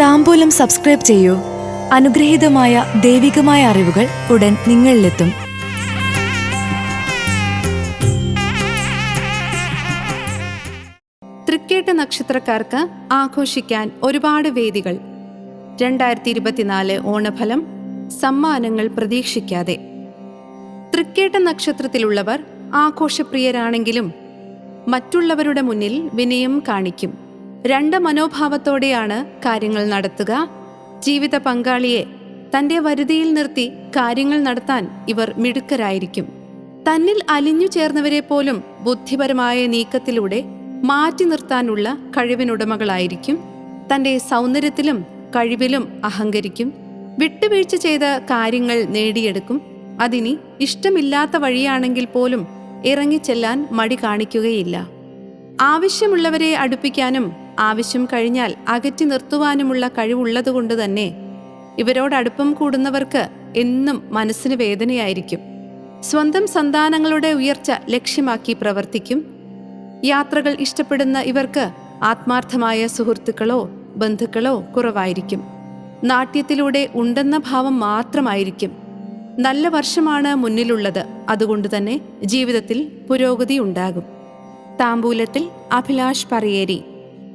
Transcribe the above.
താമ്പൂലം subscribe ചെയ്യൂ. അനുഗ്രഹീതമായ ദൈവികമായ അറിവുകൾ ഉടൻ നിങ്ങളിലെത്തും. തൃക്കേട്ട നക്ഷത്രക്കാർക്ക് ആഘോഷിക്കാൻ ഒരുപാട് വേദികൾ. രണ്ടായിരത്തി ഇരുപത്തിനാല് ഓണഫലം സമ്മാനങ്ങൾ പ്രതീക്ഷിക്കാതെ. തൃക്കേട്ട നക്ഷത്രത്തിലുള്ളവർ ആഘോഷപ്രിയരാണെങ്കിലും മറ്റുള്ളവരുടെ മുന്നിൽ വിനയം കാണിക്കും. രണ്ട് മനോഭാവത്തോടെയാണ് കാര്യങ്ങൾ നടത്തുക. ജീവിത പങ്കാളിയെ തന്റെ വരുതിയിൽ നിർത്തി കാര്യങ്ങൾ നടത്താൻ ഇവർ മിടുക്കരായിരിക്കും. തന്നിൽ അലിഞ്ഞു ചേർന്നവരെ പോലും ബുദ്ധിപരമായ നീക്കത്തിലൂടെ മാറ്റി നിർത്താനുള്ള കഴിവിനുടമകളായിരിക്കും. തന്റെ സൗന്ദര്യത്തിലും കഴിവിലും അഹങ്കരിക്കും. വിട്ടുവീഴ്ച ചെയ്ത കാര്യങ്ങൾ നേടിയെടുക്കും. അതിനി ഇഷ്ടമില്ലാത്ത വഴിയാണെങ്കിൽ പോലും ഇറങ്ങിച്ചെല്ലാൻ മടി കാണിക്കുകയില്ല. ആവശ്യമുള്ളവരെ അടുപ്പിക്കാനും ആവശ്യം കഴിഞ്ഞാൽ അകറ്റി നിർത്തുവാനുമുള്ള കഴിവുള്ളതുകൊണ്ട് തന്നെ ഇവരോട് അടുപ്പം കൂടുന്നവർക്ക് എന്നും മനസ്സിന് വേദനയായിരിക്കും. സ്വന്തം സന്താനങ്ങളുടെ ഉയർച്ച ലക്ഷ്യമാക്കി പ്രവർത്തിക്കും. യാത്രകൾ ഇഷ്ടപ്പെടുന്ന ഇവർക്ക് ആത്മാർത്ഥമായ സുഹൃത്തുക്കളോ ബന്ധുക്കളോ കുറവായിരിക്കും. നാട്യത്തിലൂടെ ഉണ്ടെന്ന ഭാവം മാത്രമായിരിക്കും. നല്ല വർഷമാണ് മുന്നിലുള്ളത്. അതുകൊണ്ട് തന്നെ ജീവിതത്തിൽ പുരോഗതി ഉണ്ടാകും. താമ്പൂലത്തിൽ അഭിലാഷ് പറയേരി.